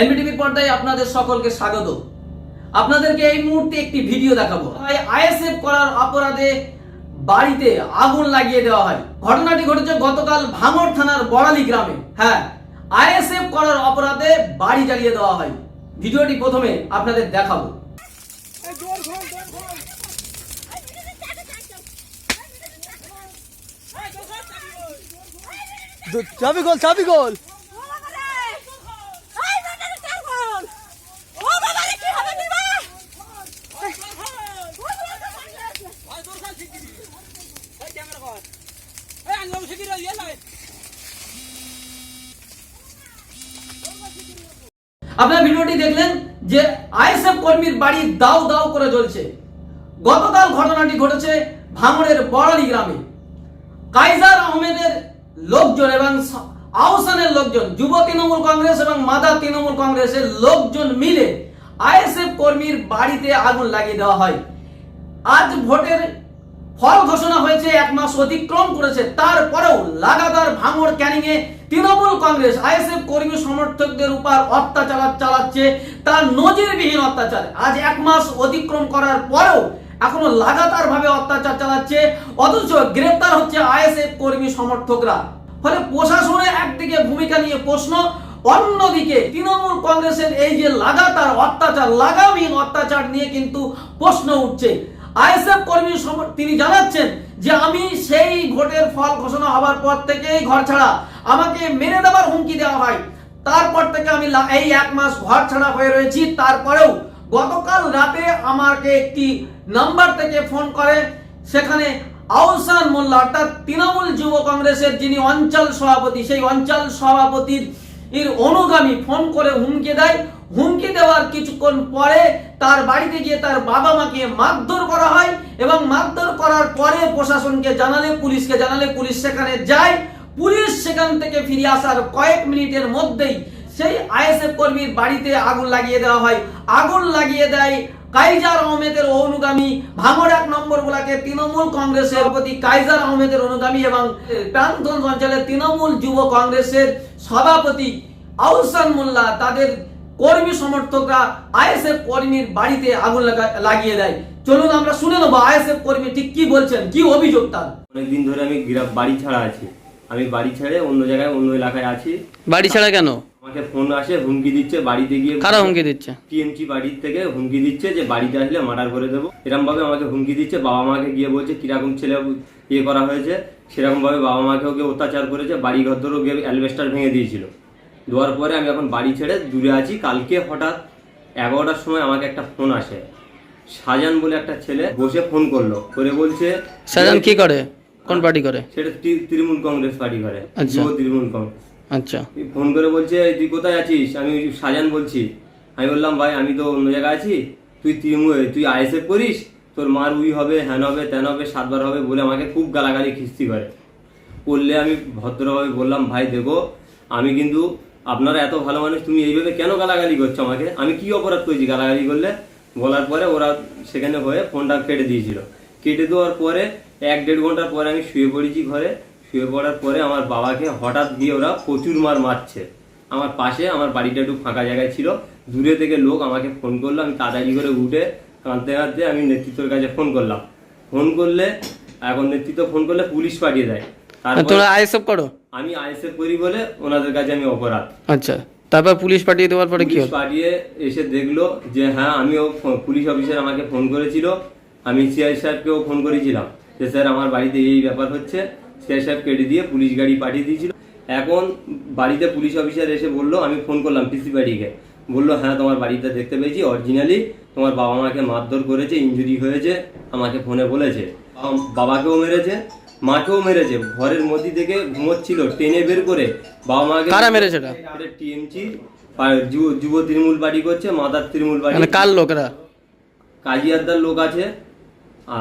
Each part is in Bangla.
এনবিটিভির পর্দায় আপনাদের সকলকে স্বাগত। আপনাদেরকে এই মুহূর্তে একটি ভিডিও দেখাবো। আইএসএফ করার অপরাধে বাড়িতে আগুন লাগিয়ে দেওয়া হয়। ঘটনাটি ঘটেছে গতকাল ভাঙড় থানার বড়ালি গ্রামে। হ্যাঁ আইএসএফ করার অপরাধে বাড়ি জ্বালিয়ে দেওয়া হয়। ভিডিওটি প্রথমে আপনাদের দেখাবো। চাবি গোল চাবি গোল! আপনারা ভিডিওটি দেখলেন যে আইএসএফ কর্মীর বাড়ি দাও দাও করে জ্বলছে। গতকাল ঘটনাটি ঘটেছে ভাঙড়ের বড়ালি গ্রামে। কাইজার আহমেদের লোকজন এবং আহসানের লোকজন, যুব তৃণমূল কংগ্রেস এবং মাদা তৃণমূল কংগ্রেসের লোকজন মিলে আইএসএফ কর্মীর বাড়িতে আগুন লাগিয়ে দেওয়া হয়। আজ ভোটের ফল ঘোষণা হয়েছে, এক মাস অতিক্রম করেছে। তারপরেও লাগাতার ভাঙড় ক্যানিং এ তৃণমূল কংগ্রেস, আইএসএফ কর্মী সমর্থকদের উপর অত্যাচার চালাচ্ছে, তার নজিরবিহীন অত্যাচার। আজ এক মাস অতিক্রম করার পরেও এখনও লাগাতার ভাবে অত্যাচার চালাচ্ছে, অথচ গ্রেপ্তার হচ্ছে আইএসএফ কর্মী সমর্থকরা। ফলে প্রশাসনের একদিকে ভূমিকা নিয়ে প্রশ্ন, অন্যদিকে তৃণমূল কংগ্রেসের এই যে লাগাতার অত্যাচার, লাগামহীন অত্যাচার নিয়ে কিন্তু প্রশ্ন উঠছে। আইএসএফ কর্মী তিনি জানাচ্ছেন যে আমি সেই ভোটের ফল ঘোষণা হওয়ার পর থেকেই ঘর ছাড়া। আমাকে মেরে দেওয়ার হুমকি দেওয়া হয়। তারপর থেকে আমি এই এক মাস ঘর ছাড়া হয়ে রয়েছি। তারপরেও গতকাল রাতে আমাকে একটি নাম্বার থেকে ফোন করে। সেখানে আহসান মোল্লা, অর্থাৎ তৃণমূল যুব কংগ্রেসের যিনি অঞ্চল সভাপতি, সেই অঞ্চল সভাপতির অনুগামী ফোন করে হুমকি দেয়। হুমকি দেওয়ার কিছুক্ষণ পরে তার বাড়িতে গিয়ে তার বাবা মাকে মারধর করা হয় এবং মারধর করার পরে প্রশাসনকে জানালে, পুলিশকে জানালে, পুলিশ সেখানে যায়। পুলিশ সেখান থেকে ফিরে আসার কয়েক মিনিটের মধ্যেই সেই আইএসএফ কর্মীর বাড়িতে আগুন লাগিয়ে দেওয়া হয়। আগুন লাগিয়ে দেয় কাইজার আহমেদের অনুগামী। ভাঙড় এক নম্বর ব্লকে তৃণমূল কংগ্রেসের সভাপতি কাইজার আহমেদের অনুগামী এবং প্রান্তগঞ্জ অঞ্চলের তৃণমূল যুব কংগ্রেসের সভাপতি আউসান মোল্লা তাদের কর্মী সমর্থকরা আইএসএফ কর্মীর বাড়িতে আগুন লাগা- লাগিয়ে দেয়। চলুন আমরা শুনে নেব আইএসএফ কর্মী ঠিক কি বলছেন কি অভিযোগ তার? অনেকদিন ধরে আমি গ্রাম বাড়ি ছাড়া আছি। আমি বাড়ি ছেড়ে অন্য জায়গায় অন্য এলাকায় আছি। বাড়ি ছাড়া কেন? আমাকে ফোন আসে হুমকি দিচ্ছে বাড়িতে গিয়ে কারা হুমকি দিচ্ছে? টিএমসি বাড়ির থেকে হুমকি দিচ্ছে যে বাড়িতে আসলে মার্ডার করে দেবো। এরকম ভাবে আমাকে হুমকি দিচ্ছে বাবা মাকে গিয়ে বলছে কীরকম ছেলে ইয়ে করা হয়েছে। সেরকম ভাবে বাবা মাকেও ওকে অত্যাচার করেছে বাড়ি ঘর ধরেও গিয়ে অ্যালবেস্টার ভেঙে দিয়েছিল। দেওয়ার পরে আমি এখন বাড়ি ছেড়ে দূরে আছি। কালকে হঠাৎ এগারোটার সময় আমাকে একটা ফোন আসে। সাজান বলে একটা ছেলে বসে ফোন করল। করে বলছে সাজান কি করে? কোন পার্টি করে? সেটা তৃণমূল কংগ্রেস পার্টি করে। আচ্ছা। তৃণমূল কংগ্রেস। আচ্ছা। ফোন করে বলছে তুই কোথায় আছিস? আমি সাজান বলছি। আমি বললাম ভাই আমি তো অন্য জায়গায় আছি। তুই তৃণমূল তুই আইএসএফ করিস? তোর মার উই হবে হ্যান হবে ত্যান হবে সাতবার হবে বলে আমাকে খুব গালাগালি খিস্তি করে। করলে আমি ভদ্রভাবে বললাম ভাই দেখো আমি কিন্তু আপনারা এত ভালো মানুষ, তুমি এইভাবে কেন গালাগালি করছ আমাকে? আমি কি অপরাধ করেছি গালাগালি করলে? বলার পরে ওরা সেখানে হয়ে ফোনটা কেটে দিয়েছিল। কেটে দেওয়ার পরে এক দেড় ঘণ্টার পরে আমি শুয়ে পড়েছি ঘরে। শুয়ে পড়ার পরে আমার বাবাকে হঠাৎ গিয়ে ওরা প্রচুর মার মারছে। আমার পাশে আমার বাড়িটা একটু ফাঁকা জায়গায় ছিল। দূরে থেকে লোক আমাকে ফোন করল। আমি তাড়াতাড়ি করে উঠে কাঁদতে কাঁদতে আমি নেতৃত্বের কাছে ফোন করলাম। ফোন করলে, এখন নেতৃত্ব ফোন করলে পুলিশ পাঠিয়ে দেয়। তোমরা আইএসএফ করো? আমি আইএসএফ করি বলে ওনাদের কাছে আমি অপরাধ। আচ্ছা তারপর পুলিশ পাঠিয়ে দেওয়ার পরে কি হলো পাঠিয়ে এসে দেখল যে হ্যাঁ আমিও পুলিশ অফিসার আমাকে ফোন করেছিল। আমি সিআই সাহেবকেও ফোন করেছিলাম যে স্যার আমার বাড়িতে এই ব্যাপার হচ্ছে। সিআই সাহেব কেটে দিয়ে পুলিশ গাড়ি পাঠিয়ে দিয়েছিল। এখন বাড়িতে পুলিশ অফিসার এসে বলল আমি ফোন করলাম পিসি বাড়িকে। বলল হ্যাঁ তোমার বাড়িতে দেখতে পেয়েছি অরিজিনালি। তোমার বাবা মাকে মারধর করেছে ইনজুরি হয়েছে আমাকে ফোনে বলেছে। বাবাকেও মেরেছে মাকেও মেরেছে। ঘরের মধ্যে থেকে ঘুমোচ্ছিল টেনে বের করে বাবা মাকে কারা মেরেছে এটা? টিএমসি যুব তৃণমূল পার্টি করছে মাদার তৃণমূল মানে পার্টি কার লোকেরা কাজিয়ারদার লোক আছে।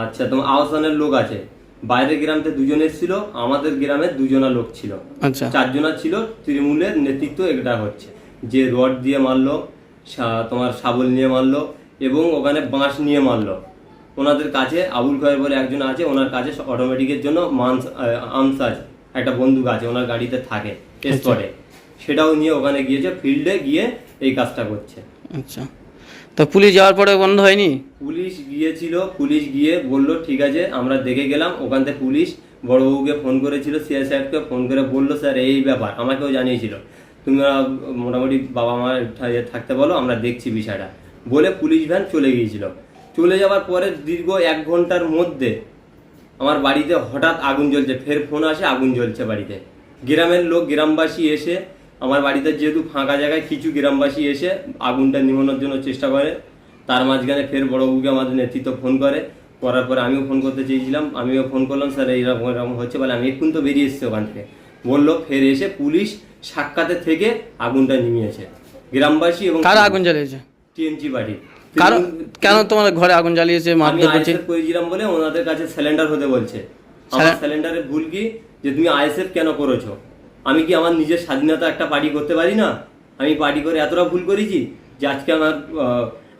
আচ্ছা তোমার আহসানের লোক আছে। বাইরের গ্রামতে দুজন এসেছিল আমাদের গ্রামে দুজনা লোক ছিল। আচ্ছা। চারজনা ছিল তৃণমূলের নেতৃত্ব এটা হচ্ছে। যে রড দিয়ে মারলো তোমার শাবল নিয়ে মারলো এবং ওখানে বাঁশ নিয়ে মারলো। ওনাদের কাছে আবুল খয়ের বলে একজন আছে ওনার কাছে অটোমেটিকের জন্য মানস আর্মস আছে একটা বন্দুক আছে ওনার গাড়িতে থাকে স্পটে। সেটাও নিয়ে ওখানে গিয়েছে ফিল্ডে গিয়ে এই কাজটা করছে। আচ্ছা। তা পুলিশ যাওয়ার পরে বন্ধ হয়নি? পুলিশ গিয়েছিল পুলিশ গিয়ে বলল ঠিক আছে আমরা দেখে গেলাম। ওখান থেকে পুলিশ বড়বাবুকে ফোন করেছিল সিআই সাহেবকে ফোন করে বলল স্যার এই ব্যাপার। আমাকেও জানিয়েছিল তোমরা মোটামুটি বাবা মার থাকতে বলো আমরা দেখছি বিষয়টা। বলে পুলিশ ভ্যান চলে গিয়েছিল। চলে যাওয়ার পরে দীর্ঘ এক ঘণ্টার মধ্যে আমার বাড়িতে হঠাৎ আগুন জ্বলছে ফের ফোন আসে আগুন জ্বলছে বাড়িতে। গ্রামের লোক গ্রামবাসী এসে আমার বাড়িতে যেহেতু ফাঁকা জায়গায় কিছু গ্রামবাসী এসে আগুনটা নিমানোর জন্য চেষ্টা করে তার মাঝখানে ফের বড় বড়বাবুকে আমাদের নেতৃত্ব ফোন করে। করার পরে আমিও ফোন করতে চেয়েছিলাম আমিও ফোন করলাম স্যার এইরকম এরকম হচ্ছে বলে আমি এক্ষুন তো বেরিয়ে এসেছি ওখান থেকে। বলল ফের এসে পুলিশ সাক্ষাতে থেকে আগুনটা নিমিয়েছে গ্রামবাসী এবং আগুন জ্বালিয়েছে? টিএমজি বাড়ি কারণ কেন তোমার ঘরে আগুন জ্বালিয়েছে মারধর করছে? করেছিলাম বলে ওনাদের কাছে সিলিন্ডার হতে বলছে। আমার সিলিন্ডারের ভুল কি? যে তুমি আইএসএফ কেন করেছ? আমি কি আমার নিজের স্বাধীনতা একটা পার্টি করতে পারি না? আমি পার্টি করে এতটা ভুল করেছি যে আজকে আমার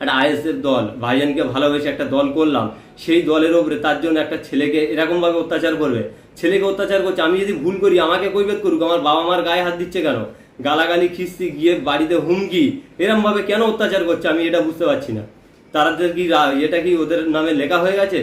একটা আইএসএফ দল ভাইজানকে ভালোবেসে একটা দল করলাম। সেই দলের ওপরে তার জন্য একটা ছেলেকে এরকম ভাবে অত্যাচার করবে। ছেলেকে অত্যাচার করছে আমি যদি ভুল করি আমাকে কৈবেত করুক আমার বাবা মার গায়ে হাত দিচ্ছে কেন? গালাগালি, খিস্তি, গিয়ে বাড়িতে হুমকি এরম ভাবে কেন অত্যাচার করছে আমি এটা বুঝতে পারছি না। তাদের কি এটা কি ওদের নামে লেখা হয়ে গেছে?